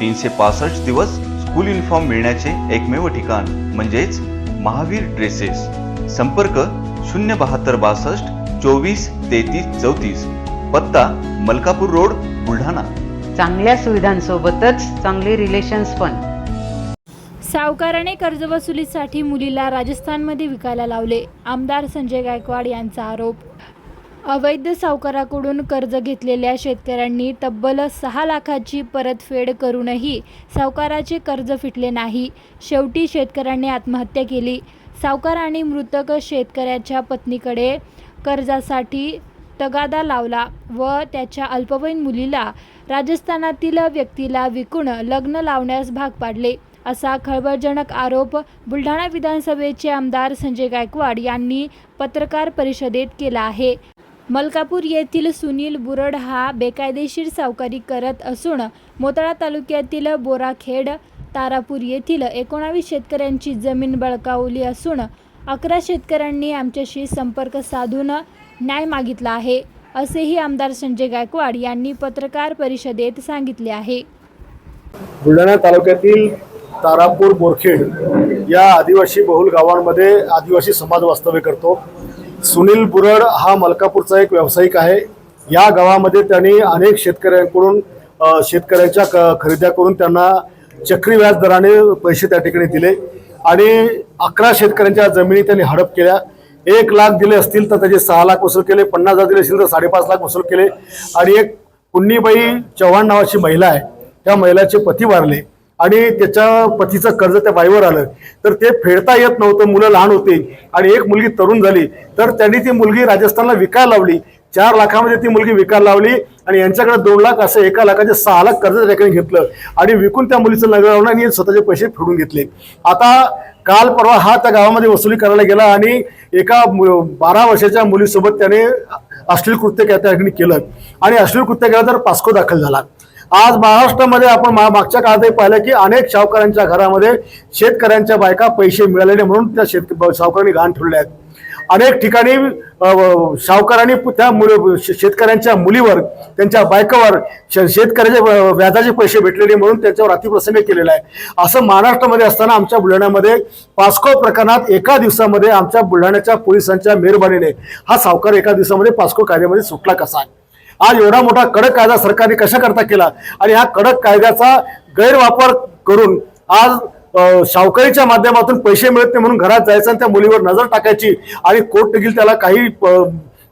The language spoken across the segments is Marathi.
तीनशे पासष्ट दिवस स्कूल युनिफॉर्म मिळण्याचे एकमेव ठिकाण म्हणजेच महावीर ड्रेसेस संपर्क शून्य बहात्तर बासष्ट चोवीस तेहतीस चौतीस. पत्ता मलकापूर रोड बुलढाणा. चांगल्या सुविधांसोबतच चांगले रिलेशन्स पण. सावकाराने कर्जवसुलीसाठी मुलीला राजस्थानमध्ये विकायला लावले आमदार संजय गायकवाड यांचा आरोप. अवैध सावकाराकडून कर्ज घेतलेल्या शेतकऱ्यांनी तब्बल सहा लाखाची परतफेड करूनही सावकाराचे कर्ज फिटले नाही. शेवटी शेतकऱ्यांनी आत्महत्या केली. सावकार आणि मृतक शेतकऱ्याच्या पत्नीकडे कर्जासाठी तगादा लावला व त्याच्या अल्पवयीन मुलीला राजस्थानातील व्यक्तीला विकून लग्न लावण्यास भाग पाडले असा खळबळजनक आरोप बुलढाणा विधानसभेचे आमदार संजय गायकवाड यांनी पत्रकार परिषदेत केला आहे. मलकापूर येथील सुनील बुरड हा बेकायदेशीर सावकारी करत असून मोताळा तालुक्यातील बोराखेड तारापूर येथील एकोणावीस शेतकऱ्यांची जमीन बळकावली असून अकरा शेतकऱ्यांनी आमच्याशी संपर्क साधून न्याय मागितला आहे असेही आमदार संजय गायकवाड यांनी पत्रकार परिषदेत सांगितले आहे. बुलढाणा तालुक्यातील तारापूर बोरखेड या आदिवासी बहुल गावांमध्ये आदिवासी समाज वास्तव्य करतो. सुनील बुरड हा मलकापूरचा एक व्यावसायिक आहे. या गावामध्ये त्यांनी अनेक शेतकऱ्यांकडून शेतकऱ्यांच्या क खरेद्या करून त्यांना चक्री व्याज दराने पैसे त्या ठिकाणी दिले आणि अकरा शेतकऱ्यांच्या जमिनी त्यांनी हडप केल्या. एक लाख दिले असतील तर त्याचे सहा लाख वसूल केले पन्नास हजार दिले असतील तर साडेपाच लाख वसूल केले. आणि एक पुण्यबाई चव्हाण नावाची महिला आहे. त्या महिलाचे पती वारले. आणि त्याच्या पतीचं कर्ज त्या बाईवर आलं. तर ते फेडता येत नव्हतं मुलं लहान होती. आणि एक मुलगी तरुण झाली. तर त्यांनी ती मुलगी राजस्थानला विकायला लावली. चार लाखामध्ये ती मुलगी विकायला लावली आणि यांच्याकडे दोन लाख असं एका लाखाचे सहा लाख कर्ज त्याकडे ठिकाणी घेतलं. आणि विकून त्या मुलीचं लग्न लावलं आणि स्वतःचे पैसे फेडून घेतले. आता काल परवा हा त्या गावामध्ये वसुली करायला गेला आणि एका बारा वर्षाच्या मुलीसोबत त्याने अश्लील कृत्य त्या त्या ठिकाणी केलं. आणि अश्लील कृत्य केलं तर पास्को दाखल झाला. आज महाराष्ट्रामध्ये आपण मागच्या काळातही पाहिलं की अनेक सावकारांच्या घरामध्ये शेतकऱ्यांच्या बायका पैसे मिळाले नाही म्हणून त्या शेत सावकारांनी घाण ठेवले आहेत. अनेक ठिकाणी सावकारांनी त्या मुली शेतकऱ्यांच्या मुलीवर त्यांच्या बायकावर श- शेतकऱ्याचे व्याजाचे पैसे भेटलेले म्हणून त्यांच्यावर अतिप्रसंग केलेला आहे. असं महाराष्ट्रामध्ये असताना आमच्या बुलढाण्यामध्ये पास्को प्रकरणात एका दिवसामध्ये आमच्या बुलढाण्याच्या पोलिसांच्या मेहरबानीने हा सावकार एका दिवसामध्ये पास्को कायद्यामध्ये सुटला कसा आज एवढा मोठा कडक कायदा सरकारने कशा करता केला? आणि हा कडक कायद्याचा गैरवापर करून आज सावकारीच्या माध्यमातून पैसे मिळत नाही म्हणून घरात जायचं आणि त्या मुलीवर नजर टाकायची आणि कोर्ट देखील त्याला काही अ,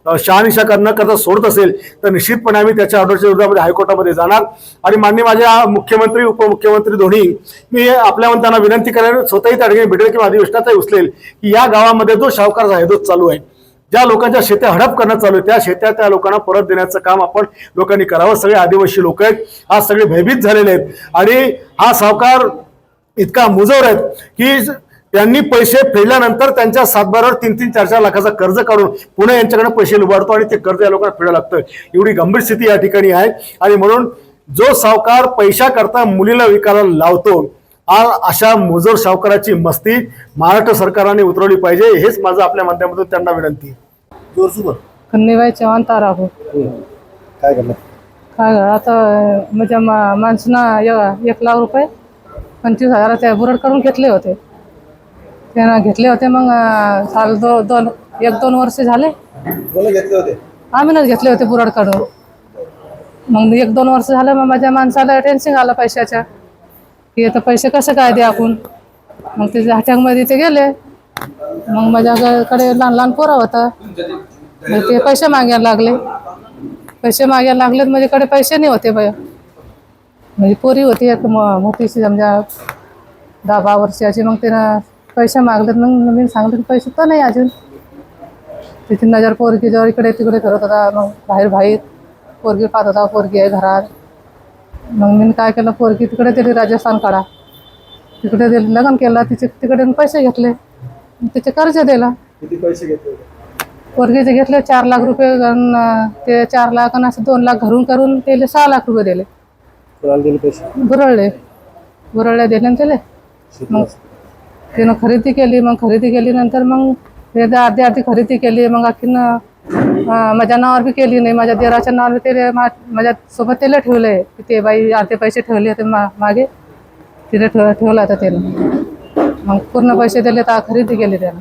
अ, शहानिशा न करता सोडत असेल तर निश्चितपणे आम्ही त्याच्या ऑर्डरच्या विरोधामध्ये हायकोर्टामध्ये जाणार. आणि मान्य माझ्या मुख्यमंत्री उपमुख्यमंत्री दोन्ही मी आपल्या त्यांना विनंती करायला स्वतःही त्या ठिकाणी भेटेल किंवा अधिवेशनातही उचलेल की या गावामध्ये जो सावकार आहे तोच चालू आहे. ज्या लोकांच्या शेत्या हडप करणं चालू आहे त्या शेत्या त्या लोकांना परत देण्याचं काम आपण लोकांनी करावं. सगळे आदिवासी लोक आहेत. आज सगळे भयभीत झालेले आहेत. आणि हा सावकार इतका मुजवर आहेत की त्यांनी पैसे फेडल्यानंतर त्यांच्या सातबारावर तीन तीन चार चार लाखाचा कर्ज काढून पुन्हा यांच्याकडे पैसे लुबाडतो आणि ते कर्ज या लोकांना फेडावं लागतं एवढी गंभीर स्थिती या ठिकाणी आहे. आणि म्हणून जो सावकार पैशाकरता मुलीला विकायला लावतो आ अशा मुजोर सावकाराची मस्ती महाराष्ट्र सरकारने उतरवली पाहिजे. हेच माझं आपल्या माध्यमातून त्यांना विनंती आहे कन्नीबाई चव्हाण तारापूर. काय करणार? काय गं, आता माझ्या मा माणसानं य- एक लाख रुपये पंचवीस हजार त्या बुरड काढून घेतले होते. त्यानं घेतले होते मग अं, साल दो दोन एक दोन वर्ष झाले. घेतले होते? आम्हीच घेतले होते बुरड काढून. मग एक दोन वर्ष झालं मग माझ्या माणसाला टेन्शन आलं पैशाच्या. की आता पैसे कसे काय द्या आपण? मग ते हाट्यामध्ये ते गेले. मग माझ्याकडे लहान लहान पोरं होतं. मग ते पैसे मागायला लागले. पैसे मागायला लागले तर माझ्याकडे पैसे नाही होते बाय म्हणजे पोरी होती एक म- मोठीशी समजा दहा बारा वर्षाची. मग तिनं पैसे मागले मग मी सांगितलं की पैसे तर नाही अजून. तिथे नजर पोरगी जवळ इकडे तिकडे करत होता. मग बाहेर बाहेर पोरगी पाहत होता. पोरगी आहे घरात. मग मी काय केलं? पोरगी तिकडे दिली राजस्थान काढा. तिकडे दिली लग्न केलं. तिचे तिकडे पैसे घेतले. तिचे कर्ज दिला. किती पैसे घेतले होते? पोरगीचे घेतले चार लाख रुपये अन् ते चार लाख आणि असं दोन लाख घरून करून त्याला सहा लाख रुपये दिले. कोणाला दिले पैसे? बुरळले. बुरळले दिले ना त्याला. मग तिनं खरेदी केली मग खरेदी केली नंतर मग ते अर्धी अर्धी खरेदी केली मग आणखीन अं, माझ्या नावावर बी केली नाही माझ्या देराच्या नावावर ते माझ्या सोबत त्याला ठेवले. की ते बाई अर्धे पैसे ठेवले होते मा मागे. तिथे ठेव ठेवला होता त्यानं. मग पूर्ण पैसे दिले तर खरेदी केली त्यानं.